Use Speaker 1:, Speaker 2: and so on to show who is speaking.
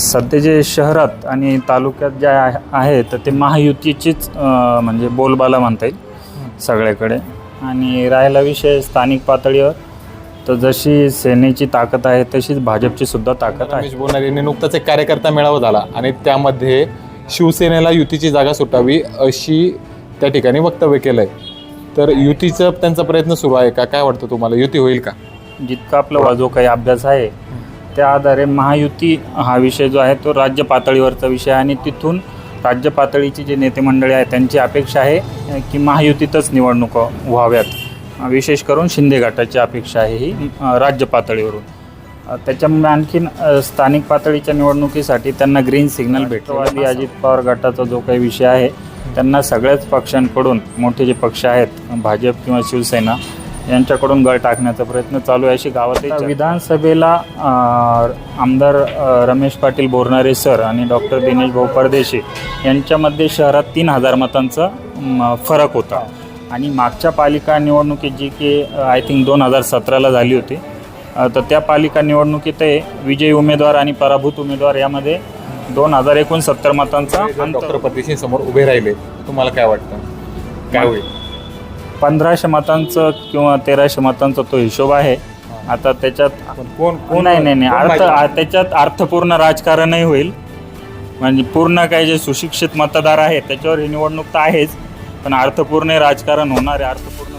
Speaker 1: सध्या जे शहरात आणि तालुक्यात जे आहे आहे तर ते महायुतीचीच म्हणजे बोलबाला म्हणता येईल सगळ्याकडे. आणि राहिला विषय स्थानिक पातळीवर तर जशी सेनेची ताकद आहे तशीच भाजपची सुद्धा ताकद आहे.
Speaker 2: बोनारे यांनी नुकताच एक कार्यकर्ता मेळावा झाला आणि त्यामध्ये शिवसेनेला युतीची जागा सुटावी अशी त्या ठिकाणी वक्तव्य केलंय. तर युतीचा त्यांचा प्रयत्न सुरू आहे का? काय वाटतं तुम्हाला? युती होईल का?
Speaker 1: जितका आपला जो काही अभ्यास आहे त्या आधारे महायुती हा विषय जो आहे तो राज्य पातळीवरचा विषय आहे आणि तिथून राज्य पातळीची जे नेते मंडळी आहेत त्यांची अपेक्षा आहे की महायुतीतच निवडणुका व्हाव्यात. विशेष करून शिंदे गटाची अपेक्षा आहे ही राज्य पातळीवरून. त्याच्यामुळे आणखीन स्थानिक पातळीच्या निवडणुकीसाठी त्यांना ग्रीन सिग्नल भेटवादी अजित पवार गटाचा जो काही विषय आहे त्यांना सगळ्याच पक्षांकडून मोठे जे पक्ष आहेत भाजप किंवा शिवसेना यांच्याकडून गळ टाकण्याचा प्रयत्न चालू आहे अशी गावात विधानसभेला आमदार रमेश पाटील बोरणारे सर आणि डॉक्टर दिनेश भाऊ परदेशी यांच्यामध्ये शहरात तीन हजार मतांचा फरक होता. आणि मागच्या पालिका निवडणुकीत जी की आय थिंक दोन हजार सतराला झाली होती तर त्या पालिका निवडणुकीत विजयी उमेदवार आणि पराभूत उमेदवार यामध्ये दोन हजार एकोणसत्तर मतांचा अंतर
Speaker 2: डॉक्टर पतीशी समोर उभे राहिले. तुम्हाला काय वाटतं? काय होईल?
Speaker 1: पंधराशे मतांचं किंवा तेराशे मतांचा तो हिशोब आहे. आता त्याच्यात
Speaker 2: कोण
Speaker 1: नाही नाही नाही. अर्थ आ- त्याच्यात अर्थपूर्ण राजकारणही होईल. म्हणजे पूर्ण काही जे सुशिक्षित मतदार आहेत त्याच्यावर ही निवडणूक तर आहेच. पण अर्थपूर्ण राजकारण होणार आहे. अर्थपूर्ण